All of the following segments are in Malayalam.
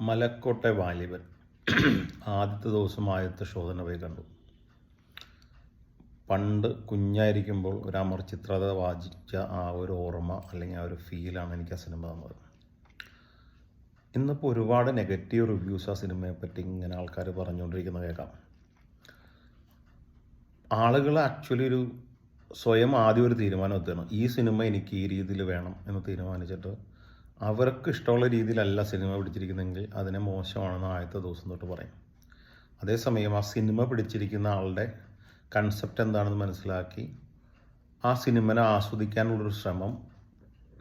മലക്കോട്ടെ വാലിബൻ ആദ്യത്തെ ദിവസം ആദ്യത്തെ ശോധന പോയി കണ്ടു. പണ്ട് കുഞ്ഞായിരിക്കുമ്പോൾ ഒരു അമർ ചിത്രത വാചിച്ച ആ ഒരു ഓർമ്മ അല്ലെങ്കിൽ ആ ഒരു ഫീലാണ് എനിക്ക് ആ സിനിമ തന്നത്. ഇന്നിപ്പോൾ ഒരുപാട് നെഗറ്റീവ് റിവ്യൂസ് ആ സിനിമയെ പറ്റി ഇങ്ങനെ ആൾക്കാർ പറഞ്ഞുകൊണ്ടിരിക്കുന്നത് കേൾക്കാം. ആളുകൾ ആക്ച്വലി ഒരു സ്വയം ആദ്യം ഒരു തീരുമാനം എത്തുകയാണ്. ഈ സിനിമ എനിക്ക് ഈ രീതിയിൽ വേണം എന്ന് തീരുമാനിച്ചിട്ട് അവർക്ക് ഇഷ്ടമുള്ള രീതിയിലല്ല സിനിമ പിടിച്ചിരിക്കുന്നതെങ്കിൽ അതിനെ മോശമാണെന്ന് ആദ്യത്തെ ദിവസം തൊട്ട് പറയും. അതേസമയം ആ സിനിമ പിടിച്ചിരിക്കുന്ന ആളുടെ കൺസെപ്റ്റ് എന്താണെന്ന് മനസ്സിലാക്കി ആ സിനിമനെ ആസ്വദിക്കാനുള്ളൊരു ശ്രമം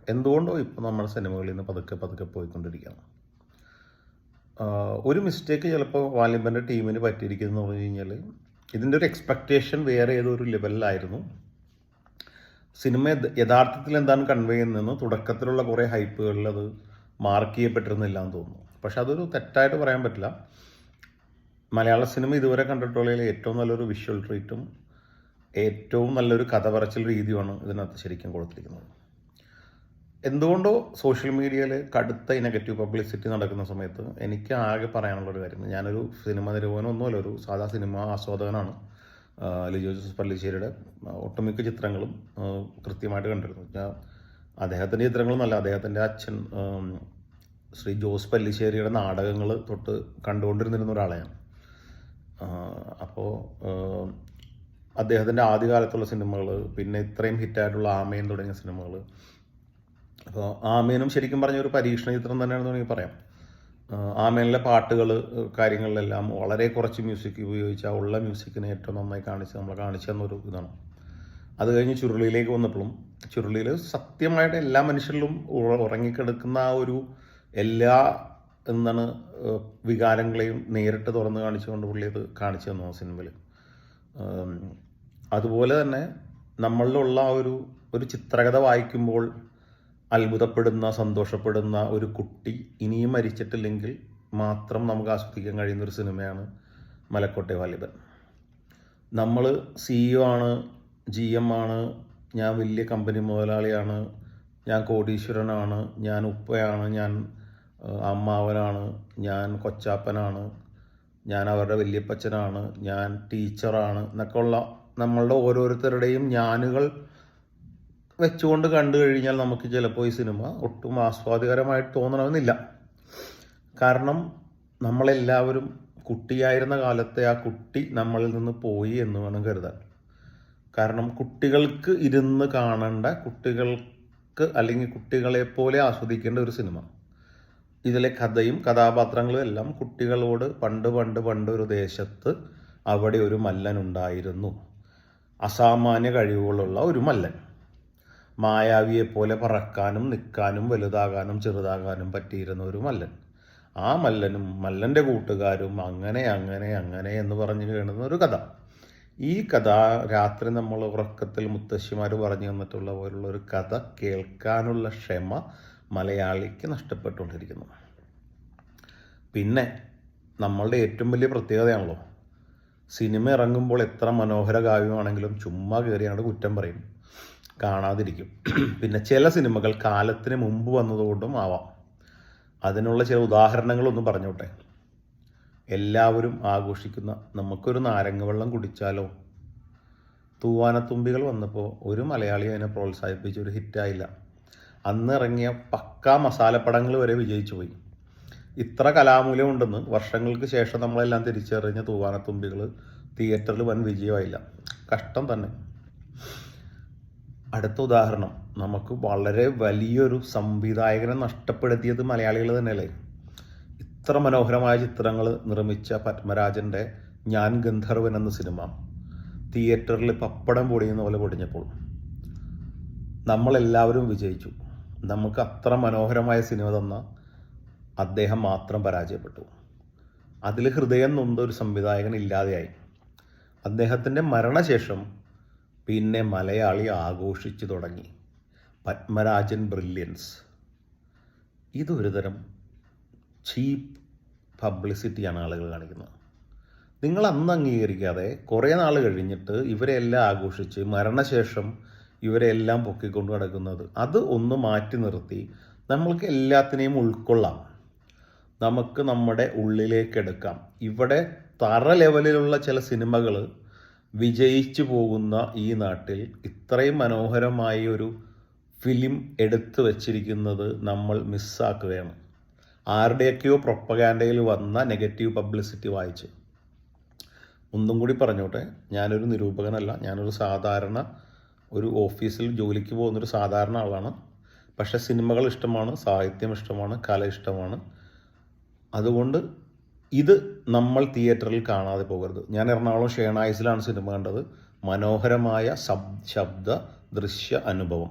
എന്തുകൊണ്ടോ ഇപ്പോൾ നമ്മുടെ സിനിമകളിൽ നിന്ന് പതുക്കെ പതുക്കെ പോയിക്കൊണ്ടിരിക്കുകയാണ്. ഒരു മിസ്റ്റേക്ക് ചിലപ്പോൾ വാലിബന്റെ ടീമിന് പറ്റിയിരിക്കുന്നു പറഞ്ഞു കഴിഞ്ഞാൽ ഇതിന്റെ ഒരു എക്സ്പെക്റ്റേഷൻ വേറെ ഏതോ ഒരു ലെവലിലായിരുന്നു സിനിമ യഥാർത്ഥത്തിൽ എന്താണ് കൺവേ ചെയ്യുന്നതെന്ന് തുടക്കത്തിലുള്ള കുറേ ഹൈപ്പുകളിൽ അത് മാർക്ക് ചെയ്യപ്പെട്ടിരുന്നില്ല എന്ന് തോന്നുന്നു. പക്ഷെ അതൊരു തെറ്റായിട്ട് പറയാൻ പറ്റില്ല. മലയാള സിനിമ ഇതുവരെ കണ്ടിട്ടുള്ളതിൽ ഏറ്റവും നല്ലൊരു വിഷ്വൽ ട്രീറ്റും ഏറ്റവും നല്ലൊരു കഥ പറച്ചിൽ രീതിയുമാണ് ഇതിനകത്ത് ശരിക്കും കൊടുത്തിരിക്കുന്നത്. എന്തുകൊണ്ടോ സോഷ്യൽ മീഡിയയിൽ കടുത്ത നെഗറ്റീവ് പബ്ലിസിറ്റി നടക്കുന്ന സമയത്ത് എനിക്ക് ആകെ പറയാനുള്ളൊരു കാര്യം ഞാനൊരു സിനിമ നിരൂപകനൊന്നുമല്ല ഒരു സാധാ സിനിമ ആസ്വാദകനാണ്. ലിജോ ജോസഫ് പള്ളിശ്ശേരിയുടെ ഒട്ടുമിക്ക ചിത്രങ്ങളും കൃത്യമായിട്ട് കണ്ടിരുന്നു. ഞാൻ അദ്ദേഹത്തിന്റെ അല്ല അദ്ദേഹത്തിന്റെ അച്ഛൻ ശ്രീ ജോസ് പല്ലിശ്ശേരിയുടെ നാടകങ്ങൾ തൊട്ട് കണ്ടുകൊണ്ടിരുന്നിരുന്ന ഒരാളെയാണ്. അപ്പോൾ അദ്ദേഹത്തിന്റെ ആദ്യകാലത്തുള്ള സിനിമകൾ പിന്നെ ഇത്രയും ഹിറ്റായിട്ടുള്ള ആമയൻ തുടങ്ങിയ സിനിമകൾ അപ്പോൾ ആമേനും ശരിക്കും പറഞ്ഞ ഒരു പരീക്ഷണ ചിത്രം തന്നെയാണെന്ന് വേണമെങ്കിൽ പറയാം. ആമേനിലെ പാട്ടുകൾ കാര്യങ്ങളിലെല്ലാം വളരെ കുറച്ച് മ്യൂസിക് ഉപയോഗിച്ച് ഉള്ള മ്യൂസിക്കിനെ ഏറ്റവും നന്നായി കാണിച്ച് നമ്മളെ കാണിച്ചു തന്നൊരു ഇതാണ്. അത് കഴിഞ്ഞ് ചുരുളിയിലേക്ക് വന്നപ്പോഴും ചുരുളിയിൽ സത്യമായിട്ട് എല്ലാ മനുഷ്യരിലും ഉറ- ഉറങ്ങിക്കിടക്കുന്ന ആ ഒരു എല്ലാ എന്താണ് വികാരങ്ങളെയും നേരിട്ട് തുറന്ന് കാണിച്ചുകൊണ്ട് പുള്ളി അത് കാണിച്ചു തന്നു ആ സിനിമയിൽ അതുപോലെ തന്നെ നമ്മളിലുള്ള ആ ഒരു ഒരു ചിത്രകഥ വായിക്കുമ്പോൾ അത്ഭുതപ്പെടുന്ന സന്തോഷപ്പെടുന്ന ഒരു കുട്ടി ഇനിയും മരിച്ചിട്ടില്ലെങ്കിൽ മാത്രം നമുക്ക് ആസ്വദിക്കാൻ കഴിയുന്ന ഒരു സിനിമയാണ് മലക്കോട്ടെ വാലിബൻ. നമ്മൾ സിഇഒ ആണ് ജി എം ആണ് ഞാൻ വലിയ കമ്പനി മുതലാളിയാണ് ഞാൻ കോടീശ്വരനാണ് ഞാൻ ഉപ്പയാണ് ഞാൻ അമ്മാവനാണ് ഞാൻ കൊച്ചാപ്പനാണ് ഞാൻ അവരുടെ വലിയപ്പച്ചനാണ് ഞാൻ ടീച്ചറാണ് എന്നൊക്കെ ഉള്ള നമ്മളുടെ ഓരോരുത്തരുടെയും ഞാനുകൾ വെച്ചുകൊണ്ട് കണ്ടു കഴിഞ്ഞാൽ നമുക്ക് ചിലപ്പോൾ ഈ സിനിമ ഒട്ടും ആസ്വാദികരമായിട്ട് തോന്നണമെന്നില്ല. കാരണം നമ്മളെല്ലാവരും കുട്ടിയായിരുന്ന കാലത്തെ ആ കുട്ടി നമ്മളിൽ നിന്ന് പോയി എന്ന് വേണം കരുതാൻ. കാരണം കുട്ടികൾക്ക് ഇരുന്ന് കാണേണ്ട കുട്ടികൾക്ക് അല്ലെങ്കിൽ കുട്ടികളെപ്പോലെ ആസ്വദിക്കേണ്ട ഒരു സിനിമ. ഇതിലെ കഥയും കഥാപാത്രങ്ങളും എല്ലാം കുട്ടികളോട് പണ്ട് പണ്ട് പണ്ട് ഒരു ദേശത്ത് അവിടെ ഒരു മല്ലൻ ഉണ്ടായിരുന്നു. അസാമാന്യ കഴിവുകളുള്ള ഒരു മല്ലൻ. മായാവിയെ പോലെ പറക്കാനും നിൽക്കാനും വലുതാകാനും ചെറുതാകാനും പറ്റിയിരുന്ന ഒരു മല്ലൻ. ആ മല്ലനും മല്ലന്റെ കൂട്ടുകാരും അങ്ങനെ അങ്ങനെ അങ്ങനെ എന്ന് പറഞ്ഞു കേണുന്ന ഒരു കഥ. ഈ കഥ രാത്രി നമ്മൾ ഉറക്കത്തിൽ മുത്തശ്ശിമാർ പറഞ്ഞു തന്നിട്ടുള്ള പോലുള്ള ഒരു കഥ കേൾക്കാനുള്ള ക്ഷമ മലയാളിക്ക് നഷ്ടപ്പെട്ടുകൊണ്ടിരിക്കുന്നു. പിന്നെ നമ്മളുടെ ഏറ്റവും വലിയ പ്രത്യേകതയാണല്ലോ. സിനിമ ഇറങ്ങുമ്പോൾ എത്ര മനോഹര കാവ്യമാണെങ്കിലും ചുമ്മാ കയറി അങ്ങോട്ട് കുറ്റം പറയും. കാണാതിരിക്കും. പിന്നെ ചില സിനിമകൾ കാലത്തിന് മുമ്പ് വന്നതുകൊണ്ടും ആവാം. അതിനുള്ള ചില ഉദാഹരണങ്ങളൊന്നും പറഞ്ഞോട്ടെ? എല്ലാവരും ആഘോഷിക്കുന്ന നമുക്കൊരു നാരങ്ങ വെള്ളം കുടിച്ചാലോ? തൂവാനത്തുമ്പികൾ വന്നപ്പോൾ ഒരു മലയാളി അതിനെ പ്രോത്സാഹിപ്പിച്ച് ഒരു ഹിറ്റായില്ല അന്ന് ഇറങ്ങിയ പക്കാ മസാലപ്പടങ്ങൾ വരെ വിജയിച്ചു പോയി. ഇത്ര കലാമൂല്യമുണ്ടെന്ന് വർഷങ്ങൾക്ക് ശേഷം നമ്മളെല്ലാം തിരിച്ചറിഞ്ഞ തൂവാനത്തുമ്പികൾ തിയേറ്ററിൽ വൻ വിജയമായില്ല. കഷ്ടം തന്നെ. അടുത്ത ഉദാഹരണം. നമുക്ക് വളരെ വലിയൊരു സംവിധായകനെ നഷ്ടപ്പെടുത്തിയത് മലയാളികൾ തന്നെയല്ലേ? ഇത്ര മനോഹരമായ ചിത്രങ്ങൾ നിർമ്മിച്ച പത്മരാജന്റെ ഞാൻ ഗന്ധർവൻ എന്ന സിനിമ തിയേറ്ററിൽ പപ്പടം പൊടിയുന്ന പോലെ പൊടിഞ്ഞപ്പോൾ നമ്മളെല്ലാവരും വിജയിച്ചു. നമുക്ക് അത്ര മനോഹരമായ സിനിമ തന്ന അദ്ദേഹം മാത്രം പരാജയപ്പെട്ടു. അതിൽ ഹൃദയം നൊന്ത ഒരു സംവിധായകൻ ഇല്ലാതെയായി. അദ്ദേഹത്തിന്റെ മരണശേഷം പിന്നെ മലയാളി ആഘോഷിച്ചു തുടങ്ങി. പത്മരാജൻ ബ്രില്യൻസ്. ഇതൊരു തരം ചീപ്പ് പബ്ലിസിറ്റിയാണ് ആളുകൾ കാണിക്കുന്നത്. നിങ്ങൾ അന്ന് അംഗീകരിക്കാതെ കുറേ നാൾ കഴിഞ്ഞിട്ട് ഇവരെല്ലാം ആഘോഷിച്ച് മരണശേഷം ഇവരെല്ലാം പൊക്കിക്കൊണ്ട് നടക്കുന്നത് അത് ഒന്ന് മാറ്റി നിർത്തി നമ്മൾക്ക് എല്ലാത്തിനെയും ഉൾക്കൊള്ളാം. നമുക്ക് നമ്മുടെ ഉള്ളിലേക്ക് എടുക്കാം. ഇവിടെ തറ ലെവലിലുള്ള ചില സിനിമകൾ വിജയിച്ചു പോകുന്ന ഈ നാട്ടിൽ ഇത്രയും മനോഹരമായ ഒരു ഫിലിം എടുത്തു വച്ചിരിക്കുന്നത് നമ്മൾ മിസ്സാക്കുകയാണ്. ആരുടെയൊക്കെയോ പ്രൊപ്പഗാൻഡയിൽ വന്ന നെഗറ്റീവ് പബ്ലിസിറ്റി വായിച്ച്. ഒന്നും കൂടി പറഞ്ഞോട്ടെ ഞാനൊരു നിരൂപകനല്ല ഞാനൊരു സാധാരണ ഒരു ഓഫീസിൽ ജോലിക്ക് പോകുന്നൊരു സാധാരണ ആളാണ്. പക്ഷേ സിനിമകൾ ഇഷ്ടമാണ് സാഹിത്യം ഇഷ്ടമാണ് കല ഇഷ്ടമാണ്. അതുകൊണ്ട് ഇത് നമ്മൾ തിയേറ്ററിൽ കാണാതെ പോകരുത്. ഞാൻ എറണാകുളം ഷേണായിസിലാണ് സിനിമ കണ്ടത്. മനോഹരമായ ശബ് ശബ്ദ ദൃശ്യ അനുഭവം.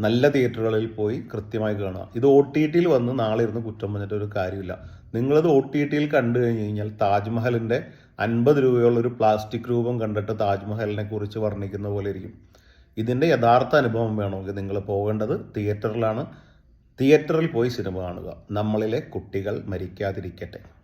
നല്ല തിയേറ്ററുകളിൽ പോയി കൃത്യമായി കാണുക. ഇത് ഒ ടി ടിയിൽ വന്ന് നാളെ ഇരുന്ന് കുറ്റം പറഞ്ഞിട്ട് ഒരു കാര്യമില്ല. നിങ്ങളത് ഒ ടി ടിയിൽ കണ്ടു കഴിഞ്ഞ് കഴിഞ്ഞാൽ താജ്മഹലിന്റെ അൻപത് രൂപയുള്ള ഒരു പ്ലാസ്റ്റിക് രൂപം കണ്ടിട്ട് താജ്മഹലിനെ കുറിച്ച് വർണിക്കുന്ന പോലെ ഇരിക്കും. ഇതിന്റെ യഥാർത്ഥ അനുഭവം വേണമെങ്കിൽ നിങ്ങൾ പോകേണ്ടത് തിയേറ്ററിലാണ്. തിയേറ്ററിൽ പോയി സിനിമ കാണുക. നമ്മളിലെ കുട്ടികൾ മരിക്കാതിരിക്കട്ടെ.